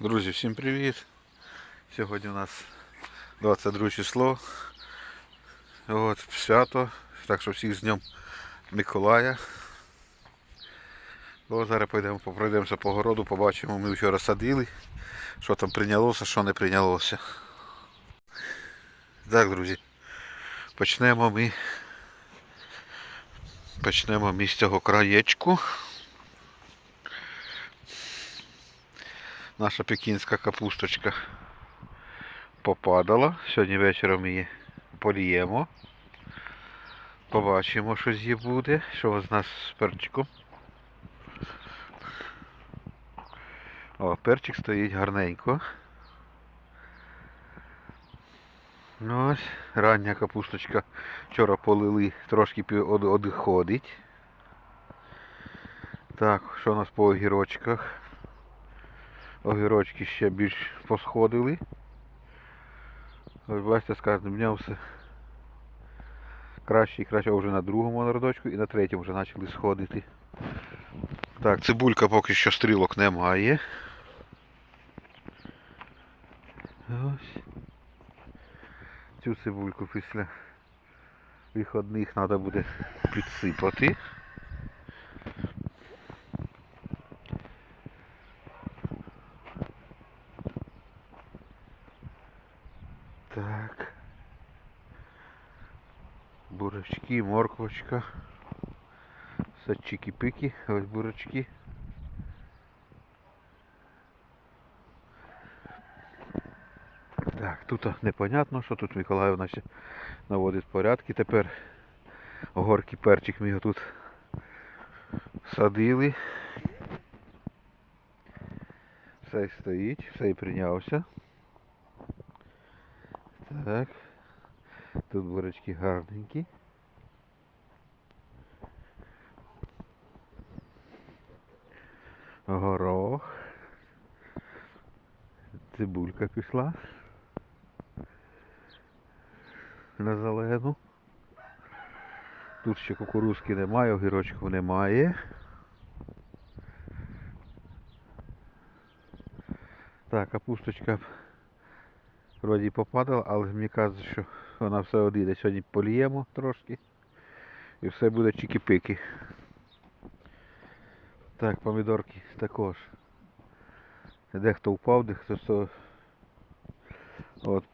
Друзі, всім привіт! Сьогодні у нас 22 число. От, свято. Так що всіх з Днем Миколая. О, зараз пойдемо, пройдемося по городу, побачимо, ми вчора садили, що там прийнялося, що не прийнялося. Так, друзі, почнемо ми. Почнемо ми з цього краєчку. Наша пекінська капусточка попадала. Сьогодні вечором її поліємо. Побачимо, що з її буде. Що з нас з перчиком. О, перчик стоїть гарненько. Ну ось, рання капусточка. Вчора полили, трошки одходить. Так, що у нас по огірочках? Огірочки ще більш посходили. Ось бачите, з кожним днем все краще і краще вже на другому родочку і на третьому вже почали сходити. Так, цибулька поки що стрілок немає. Ось. Цю цибульку після виходних треба буде підсипати. Так. Бурачки, морквочка. Все чики-пики, ось бурачки. Так, тут непонятно, що тут Миколаївна ще наводить порядки. Тепер горький перчик ми його тут садили. Все стоїть, все і прийнявся. Так. Тут бурочки гарненькі. Горох. Цибулька пішла. На зелену. Тут ще кукурузки немає, огірочку немає. Так, капусточка вроді попадала, але мені кажуть, що вона все одійде. Сьогодні поліємо трошки. І все буде чики-пики. Так, помідорки також. Дехто впав, дехто то от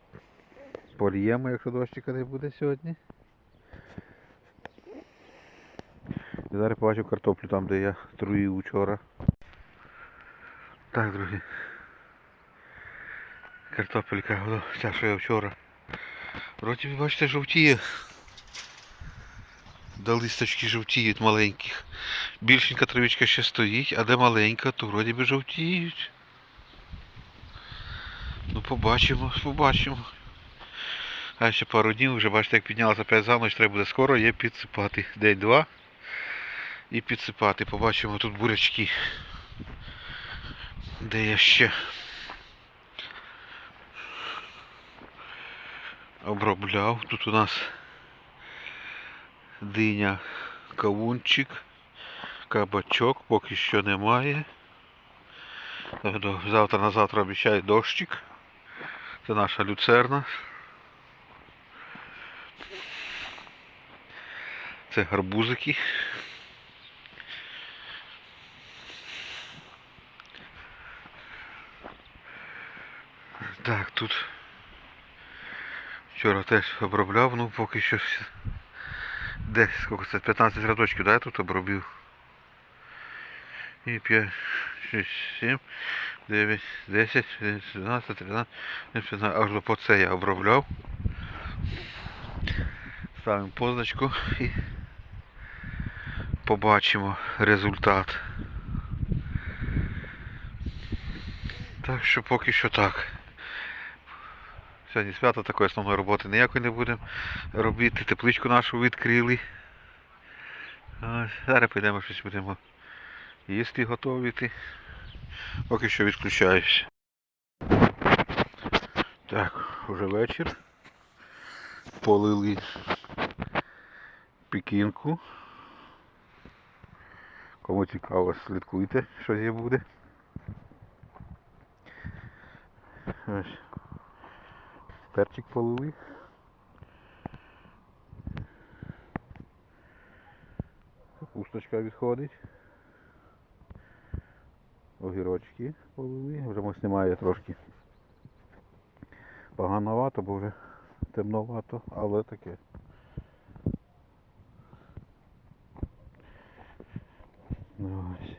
поліємо, якщо дощика не буде сьогодні. І зараз побачив картоплю там, де я труїв вчора. Так, друзі. Картопелька, ця, що я вчора. Вроді, бачите, жовтіє. До листочки жовтіють маленьких. Більшенька травичка ще стоїть, а де маленька, то вроді би жовтіють. Ну побачимо, побачимо. А ще пару днів вже бачите, як піднялася опять за ніч, треба буде скоро є підсипати. День-два. І підсипати. Побачимо тут бурячки. Де я ще обробляв. Тут у нас диня, кавунчик, кабачок, поки що немає. Завтра на завтра обіцяє дощик. Це наша люцерна. Це гарбузики. Так, тут вчора теж обробляв, ну поки що все- десь скільки це 15 рядочків, да, я тут обробив. І 5, 6, 7, 9, 10, 11, 12, 13, 15, аж по це я обробляв. Ставимо позначку і побачимо результат. Так що поки що так. Сьогодні свято такої основної роботи ніякої не будемо робити. Тепличку нашу відкрили. Зараз підемо щось будемо їсти, готувати. Поки що відключаюсь. Так, вже вечір. Полили пекінку. Кому цікаво, слідкуйте, що є буде. Ось. Перчик полили. Капусточка відходить. Огірочки полили. Вже ось немає трошки. Погановато, бо вже темновато, але таке. Ось.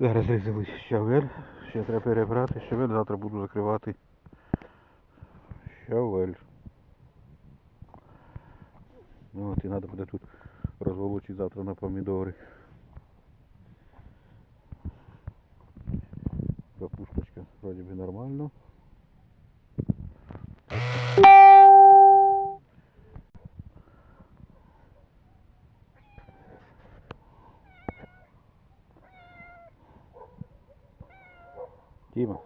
Зараз різали щавель. Ще треба перебрати щавель, завтра буду закривати щавель. Ну от і треба буде тут розволочити завтра на помідори. Капусточка вроде би нормально. Тима,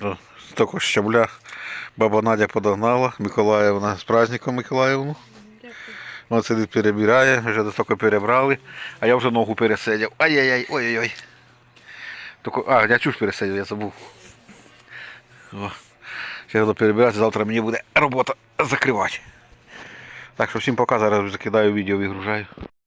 Да, Столько щабля баба Надя подогнала, Миколаївна з праздником Миколаївну. Он сидить перебирає, вже достатньо перебрали, а я вже ногу пересидів. Ай-яй-яй, ой-ой-ой. А, я чуш пересидів, я забув. Ще буду перебирати, завтра мені буде робота закривати. Так що всім пока, зараз закидаю відео, вигружаю.